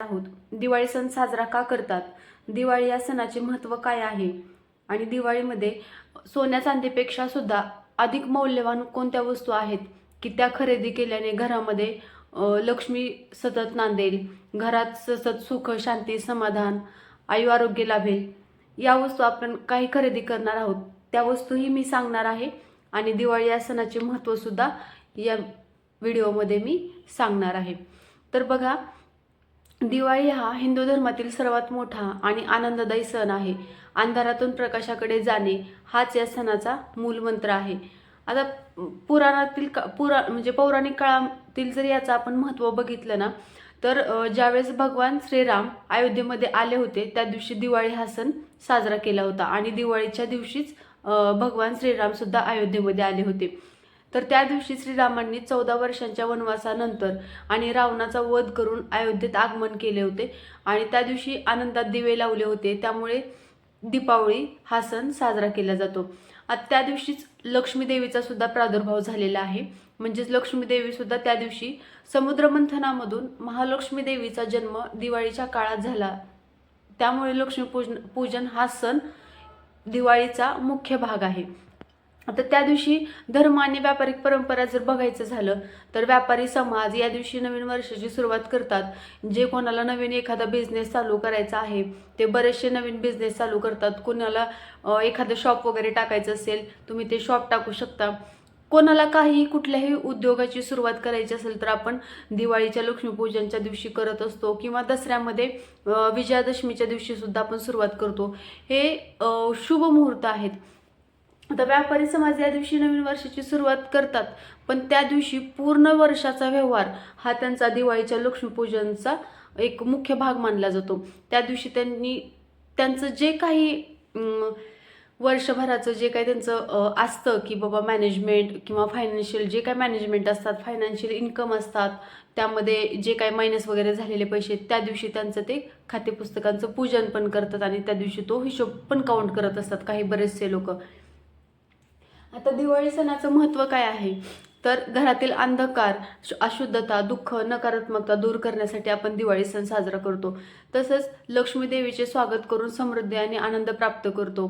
आहोत. दिवाळी सण साजरा का करतात? दिवाळी या सणाचे महत्त्व काय आहे? आणि दिवाळीमध्ये सोन्या चांदीपेक्षा सुद्धा अधिक मौल्यवान कोणत्या वस्तू आहेत? की त्या खरेदी केल्याने घरामध्ये लक्ष्मी सतत नांदेल घरात सतत सुख शांती समाधान आयु आरोग्य लाभेल या वस्तू आपण काही खरेदी करणार आहोत. त्या वस्तूही मी सांगणार आहे आणि दिवाळी या सणाचे महत्त्वसुद्धा या व्हिडिओमध्ये मी सांगणार आहे. तर बघा दिवाळी हा हिंदू धर्मातील सर्वात मोठा आणि आनंददायी सण आहे. अंधारातून प्रकाशाकडे जाणे हाच या सणाचा मूलमंत्र आहे. आता पुराणातील का पुरा म्हणजे पौराणिक काळातील जर याचं आपण महत्त्व बघितलं ना तर ज्यावेळेस भगवान श्रीराम अयोध्येमध्ये आले होते त्या दिवशी दिवाळी हा सण साजरा केला होता. आणि दिवाळीच्या दिवशीच भगवान श्रीरामसुद्धा अयोध्येमध्ये आले होते. तर त्या दिवशी श्रीरामांनी चौदा वर्षांच्या वनवासानंतर आणि रावणाचा वध करून अयोध्येत आगमन केले होते. आणि त्या दिवशी आनंदात दिवे लावले होते. त्यामुळे दीपावली हा सण साजरा केला जातो. त्या दिवशीच लक्ष्मीदेवीचा सुद्धा प्रादुर्भाव झालेला आहे. म्हणजेच लक्ष्मी सुद्धा त्या दिवशी समुद्रमंथनामधून महालक्ष्मी देवीचा जन्म दिवाळीच्या काळात झाला. त्यामुळे लक्ष्मी पूजन पूजन हा सण दिवाळीचा मुख्य भाग आहे. आता त्या दिवशी धर्म आणि व्यापारिक परंपरा जर बघायचं झालं तर व्यापारी समाज या दिवशी नवीन वर्षाची सुरुवात करतात. जे कोणाला नवीन एखादा बिझनेस चालू करायचा आहे ते बरेचसे नवीन बिझनेस चालू करतात. कोणाला एखादं शॉप वगैरे टाकायचं असेल तुम्ही ते शॉप टाकू शकता. कोणाला काही कुठल्याही उद्योगाची सुरुवात करायची असेल तर आपण दिवाळीच्या लक्ष्मीपूजनच्या दिवशी करत असतो किंवा दसऱ्यामध्ये विजयादशमीच्या दिवशीसुद्धा आपण सुरुवात करतो. हे शुभ मुहूर्त आहेत. आता व्यापारी समाज या दिवशी नवीन वर्षाची सुरुवात करतात पण त्या दिवशी पूर्ण वर्षाचा व्यवहार हा त्यांचा दिवाळीच्या लक्ष्मीपूजनचा एक मुख्य भाग मानला जातो. त्या दिवशी त्यांनी त्यांचं जे काही वर्षभराचं जे काही त्यांचं असतं की बाबा मॅनेजमेंट किंवा फायनान्शियल जे काही मॅनेजमेंट असतात फायनान्शियल इन्कम असतात त्यामध्ये जे काही मायनस वगैरे झालेले पैसे त्या दिवशी त्यांचं ते खातेपुस्तकांचं पूजन पण करतात आणि त्या दिवशी तो हिशोब पण काउंट करत असतात काही बरेचसे लोक. आता दिवाळी सणाचं महत्त्व काय आहे? तर घरातील अंधकार अशुद्धता दुःख नकारात्मकता दूर करण्यासाठी आपण दिवाळी सण साजरा करतो. तसंच लक्ष्मी देवीचे स्वागत करून समृद्धी आणि आनंद प्राप्त करतो.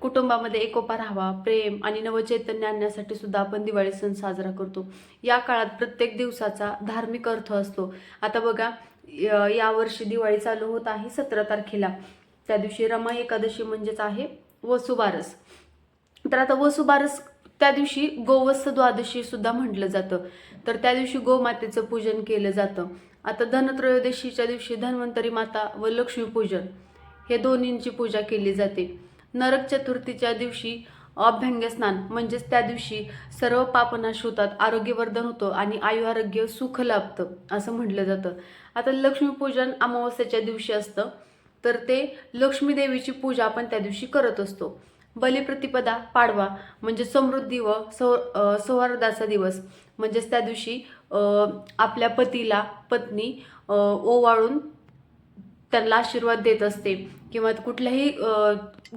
कुटुंबामध्ये एकोपा राहावा प्रेम आणि नवचैतन्य आणण्यासाठी सुद्धा आपण दिवाळी सण साजरा करतो. या काळात प्रत्येक दिवसाचा धार्मिक अर्थ असतो. आता बघा यावर्षी दिवाळी चालू होत आहे सतरा तारखेला. त्या दिवशी रमा एकादशी म्हणजेच आहे वसुबारस. तर आता वसुबारस त्या दिवशी गोवत्स द्वादशी सुद्धा म्हटलं जातं. तर त्या दिवशी गोमातेचं पूजन केलं जातं. आता धनत्रयोदशीच्या दिवशी धन्वंतरी माता व लक्ष्मीपूजन हे दोन्हींची पूजा केली जाते. नरक चतुर्थीच्या दिवशी अभ्यंग स्नान म्हणजेच त्या दिवशी सर्व पापनाश होतात आरोग्यवर्धन होतं आणि आयु आरोग्य सुख लाभतं असं म्हटलं जातं. आता लक्ष्मीपूजन अमावस्येच्या दिवशी असतं. तर ते लक्ष्मीदेवीची पूजा आपण त्या दिवशी करत असतो. बलिप्रतिपदा पाडवा म्हणजे समृद्धी व सौ सौहार्दाचा दिवस. म्हणजेच त्या दिवशी आपल्या पतीला पत्नी ओवाळून त्यांना आशीर्वाद देत असते. किंवा कुठल्याही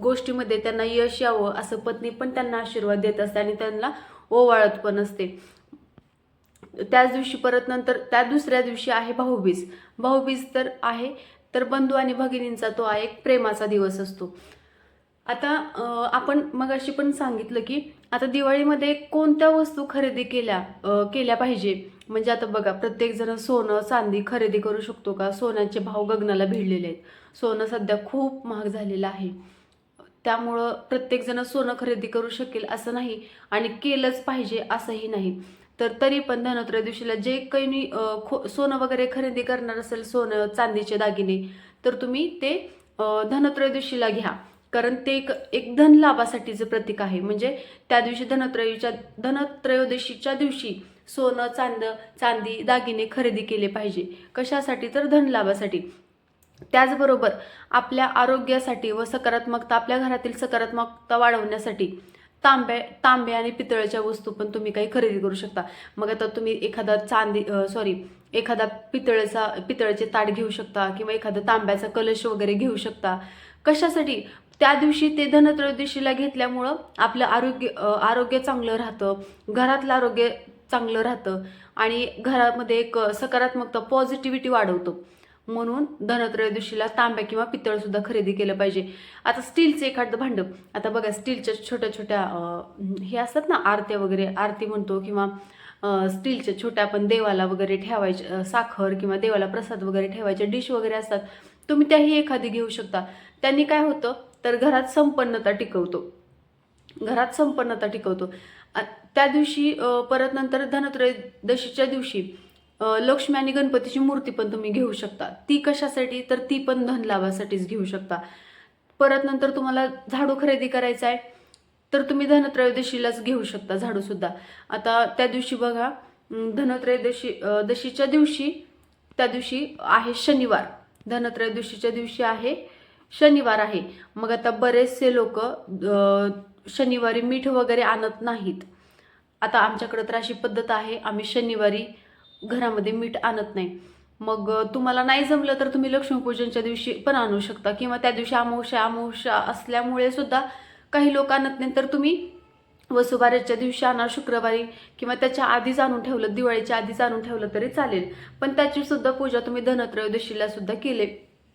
गोष्टीमध्ये त्यांना यश यावं असं पत्नी पण त्यांना आशीर्वाद देत असते आणि त्यांना ओवाळत पण असते. त्याच दिवशी परत नंतर त्या दुसऱ्या दिवशी आहे भाऊबीज. भाऊबीज तर आहे तर बंधू आणि भगिनींचा तो हा एक प्रेमाचा दिवस असतो. आता आपण आपण मगाशी पण सांगितलं की आता दिवाळीमध्ये कोणत्या वस्तू खरेदी केल्या केल्या पाहिजे? म्हणजे आता बघा प्रत्येक जण सोनं चांदी खरेदी करू शकतो का? सोन्याचे भाव गगनाला भिडलेले आहेत. सोनं सध्या खूप महाग झालेलं आहे. त्यामुळं प्रत्येकजण सोनं खरेदी करू शकेल असं नाही आणि केलंच पाहिजे असंही नाही. तर तरी पण धनत्रयोदशीला जे काही खो सोनं वगैरे खरेदी करणार असेल सोनं चांदीचे दागिने तर तुम्ही ते अं, धनत्रयोदशीला घ्या. कारण ते एक एक धन लाभासाठीचं प्रतीक आहे. म्हणजे त्या दिवशी धनत्रयोच्या धनत्रयोदशीच्या दिवशी सोनं चांद चांदी दागिने खरेदी केले पाहिजे. कशासाठी? तर धन लाभासाठी. त्याचबरोबर आपल्या आरोग्यासाठी व सकारात्मकता आपल्या घरातील सकारात्मकता वाढवण्यासाठी तांब्या तांबे आणि पितळ्याच्या वस्तू पण तुम्ही काही खरेदी करू शकता. मग आता तुम्ही एखादा चांदी सॉरी एखादा पितळेचा पितळेचे ताट घेऊ शकता किंवा एखादा तांब्याचा कलश वगैरे घेऊ शकता. कशासाठी? त्या दिवशी ते धनत्रयोदशीला घेतल्यामुळं आपलं आरोग्य आरोग्य चांगलं राहतं. घरातलं आरोग्य चांगलं राहतं. आणि घरामध्ये एक सकारात्मकता पॉझिटिव्हिटी वाढवतो. म्हणून धनत्रयोदशीला तांब्या किंवा पितळसुद्धा खरेदी केलं पाहिजे. आता स्टीलचं एखादं भांडं. आता बघा स्टीलच्या छोट्या छोट्या हे असतात ना आरत्या वगैरे आरती म्हणतो किंवा स्टीलच्या छोट्या आपण देवाला वगैरे ठेवायच्या साखर किंवा देवाला प्रसाद वगैरे ठेवायच्या डिश वगैरे असतात. तुम्ही त्याही एखादी घेऊ शकता. त्यांनी काय होतं तर घरात संपन्नता टिकवतो. घरात संपन्नता टिकवतो. त्या दिवशी परत नंतर धनत्रयोदशीच्या दिवशी लक्ष्मी आणि गणपतीची मूर्ती पण तुम्ही घेऊ शकता. ती कशासाठी? तर ती पण धन लाभासाठीच घेऊ शकता. परत नंतर तुम्हाला झाडू खरेदी करायचं आहे तर तुम्ही धनत्रयोदशीलाच घेऊ शकता झाडूसुद्धा आता त्या दिवशी बघा धनत्रयोदशी दशीच्या दिवशी त्या दिवशी आहे शनिवार. धनत्रयोदशीच्या दिवशी आहे शनिवार आहे. मग आता बरेचसे लोक शनिवारी मीठ वगैरे आणत नाहीत. आता आमच्याकडं तर अशी पद्धत आहे आम्ही शनिवारी घरामध्ये मीठ आणत नाही. मग तुम्हाला नाही जमलं तर तुम्ही लक्ष्मीपूजनच्या दिवशी पण आणू शकता किंवा त्या दिवशी अमावस्या अमावस्या असल्यामुळे सुद्धा काही लोक आणत नाही तर तुम्ही वसुबाराच्या दिवशी आणा शुक्रवारी किंवा त्याच्या आधीच आणून ठेवलं दिवाळीच्या आधीच आणून ठेवलं तरी चालेल. पण त्याची सुद्धा पूजा तुम्ही धनत्रयोदशीला सुद्धा केले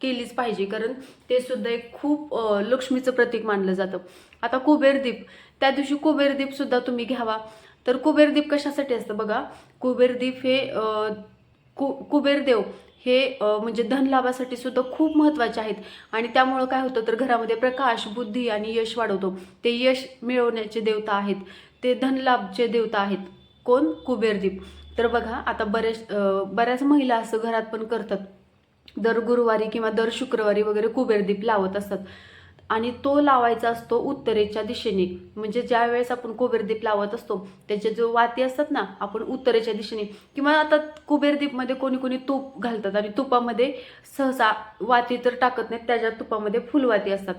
केलीच पाहिजे कारण ते सुद्धा एक खूप लक्ष्मीचं प्रतीक मानलं जातं. आता कुबेरदीप त्या दिवशी कुबेरदीप सुद्धा तुम्ही घ्यावा. तर कुबेरदीप कशासाठी असतं बघा? कुबेरदीप हे कु कुबेरदेव हे म्हणजे धनलाभासाठी सुद्धा खूप महत्त्वाचे आहेत. आणि त्यामुळं काय होतं तर घरामध्ये प्रकाश बुद्धी आणि यश वाढवतो. ते यश मिळवण्याचे देवता आहेत. ते धनलाभचे देवता आहेत. कोण? कुबेरदीप तर बघा आता बऱ्याच बऱ्याच महिला असं घरात पण करतात. दर गुरुवारी किंवा दर शुक्रवारी वगैरे कुबेरदीप लावत असतात. आणि तो लावायचा असतो उत्तरेच्या दिशेने. म्हणजे ज्या वेळेस आपण कुबेरदीप लावत असतो त्याचे जो वाती असतात ना आपण उत्तरेच्या दिशेने. किंवा आता कुबेरदीपमध्ये कोणी कोणी तूप घालतात आणि तुपामध्ये सहसा वाती तर टाकत नाहीत त्याच्या तुपामध्ये फुलवाती असतात.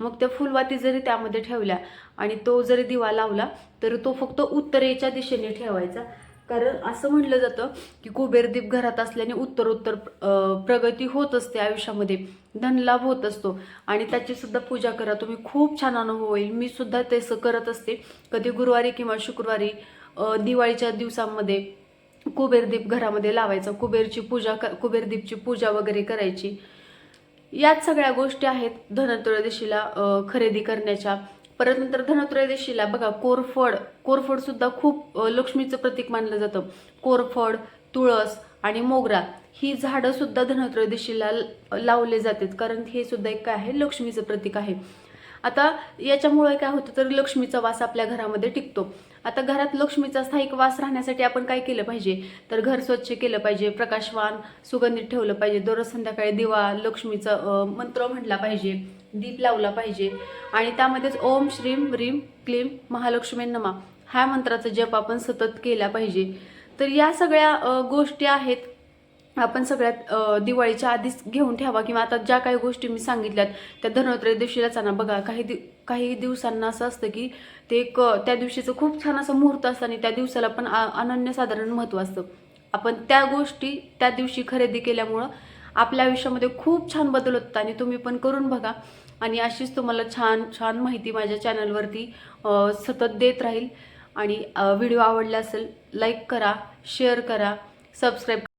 मग त्या फुलवाती जरी त्यामध्ये ठेवल्या आणि तो जरी दिवा लावला तर तो फक्त उत्तरेच्या दिशेने ठेवायचा. कारण असं म्हटलं जातं की कुबेरदीप घरात असल्याने उत्तरोत्तर उत्तर प्रगती होत असते आयुष्यामध्ये. धनलाभ होत असतो. आणि त्याची सुद्धा पूजा करा. तुम्ही खूप छान अनुभव होईल. मी सुद्धा तसं करत असते. कधी गुरुवारी किंवा शुक्रवारी दिवाळीच्या दिवसांमध्ये कुबेरदीप घरामध्ये लावायचा. कुबेरची पूजा क कुबेरदीपची पूजा वगैरे करायची. याच सगळ्या गोष्टी आहेत. धनत्रयोदशीला खरेदी करण्याच्या. परत नंतर धनत्रयोदशीला बघा कोरफड कोरफड सुद्धा खूप लक्ष्मीचं प्रतीक मानलं जातं. कोरफड तुळस आणि मोगरा ही झाडं सुद्धा धनत्रयोदशीला लावले जातात. कारण हे सुद्धा एक काय आहे? लक्ष्मीचं प्रतीक आहे. आता याच्यामुळे काय होतं तर लक्ष्मीचा वास आपल्या घरामध्ये टिकतो. आता घरात लक्ष्मीचा स्थायिक वास राहण्यासाठी आपण काय केलं पाहिजे? तर घर स्वच्छ केलं पाहिजे प्रकाशवान सुगंधित ठेवलं पाहिजे. दररोज संध्याकाळी दिवा लक्ष्मीचा मंत्र म्हटला पाहिजे. दीप लावला पाहिजे. आणि त्यामध्येच ओम श्रीम ह्रीम क्लीम महालक्ष्मी नमा ह्या मंत्राचा जप आपण सतत केला पाहिजे. तर या सगळ्या गोष्टी आहेत. आपण सगळ्यात दिवाळीच्या आधीच घेऊन ठेवा किंवा आता ज्या काही गोष्टी मी सांगितल्यात त्या धनोत्रय दिवशीलाच आणा बघा काही दि काही दिवसांना असं असतं की ते एक त्या दिवशीचं खूप छान असं मुहूर्त असतं आणि त्या दिवसाला पण अनन्यसाधारण महत्त्व असतं. आपण त्या गोष्टी त्या दिवशी खरेदी केल्यामुळं आपल्या आयुष्यामध्ये खूप छान बदल होतात आणि तुम्ही पण करून बघा. आणि अशीच तुम्हाला छान छान माहिती माझ्या चॅनलवरती सतत देत राहील. आणि व्हिडिओ आवडला असेल लाईक करा शेअर करा सबस्क्राईब